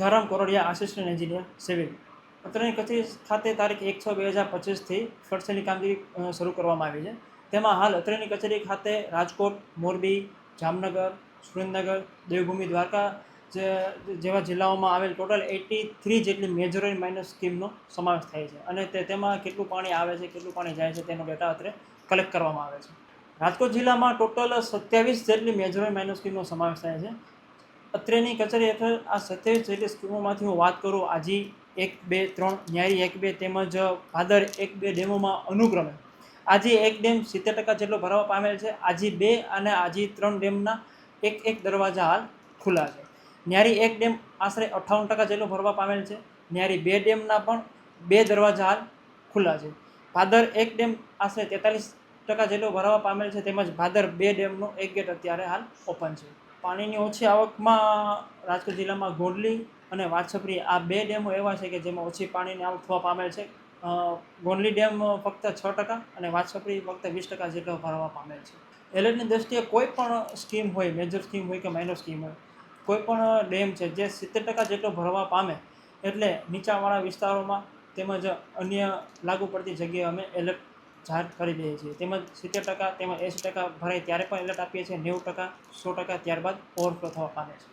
Dharam Koradiya assistant engineer civil. અત્રેની કચેરી ખાતે તારીખ એક છ બે હજાર પચીસથી ફરસેની કામગીરી શરૂ કરવામાં આવી છે. તેમાં હાલ અત્રેની કચેરી ખાતે રાજકોટ, મોરબી, જામનગર, સુરેન્દ્રનગર, દેવભૂમિ, દ્વારકા જેવા જિલ્લાઓમાં આવેલ ટોટલ એટી થ્રી જેટલી મેજર એન્ડ માઇનર સ્કીમનો સમાવેશ થાય છે. અને તે તેમાં કેટલું પાણી આવે છે, કેટલું પાણી જાય છે તેનો ડેટા અત્રે કલેક્ટ કરવામાં આવે છે. રાજકોટ જિલ્લામાં ટોટલ સત્યાવીસ જેટલી મેજર એન્ડ માઇનર સ્કીમનો સમાવેશ થાય છે. અત્રેની કચેરી હેઠળ આ સત્યાવીસ જેટલી સ્કીમોમાંથી હું વાત કરું, આજી એક, બે, ત્રણ, ન્યારી એક, બે તેમજ ભાદર એક, બે ડેમોમાં અનુક્રમે. આજે એક ડેમ સિત્તેર ટકા જેટલો ભરાવા પામેલ છે, આજે બે અને આજે ત્રણ ડેમના એક એક દરવાજા હાલ ખુલ્લા છે. ન્યારી એક ડેમ આશરે અઠ્ઠાવન ટકા જેટલો ભરવા પામેલ છે, ન્યારી બે ડેમના પણ બે દરવાજા હાલ ખુલ્લા છે. ભાદર એક ડેમ આશરે તેતાલીસ ટકા જેટલો ભરાવા પામેલ છે, તેમજ ભાદર બે ડેમનો એક ગેટ અત્યારે હાલ ઓપન છે. પાણીની ઓછી આવકમાં રાજકોટ જિલ્લામાં ગોંડલી અને વાછપરી આ બે ડેમો એવા છે કે જેમાં ઓછી પાણીની આવક થવા પામેલ છે. ગોંડલી ડેમ ફક્ત છ ટકા અને વાછપરી ફક્ત વીસ ટકા જેટલો ભરવા પામેલ છે. એલર્ટની દ્રષ્ટિએ કોઈ પણ સ્કીમ હોય, મેજર સ્કીમ હોય કે માઇનર સ્કીમ હોય, કોઈ પણ ડેમ છે જે સિત્તેર ટકા જેટલો ભરવા પામે એટલે નીચાવાળા વિસ્તારોમાં તેમજ અન્ય લાગુ પડતી જગ્યાએ અમે એલર્ટ જાહેર કરી દઈએ છીએ. તેમજ સિત્તેર ટકા તેમજ એંસી ટકા ભરાય ત્યારે પણ એલર્ટ આપીએ છીએ. નેવું ટકા, સો ટકા ત્યારબાદ ઓવરફ્લો થવા પામે છે.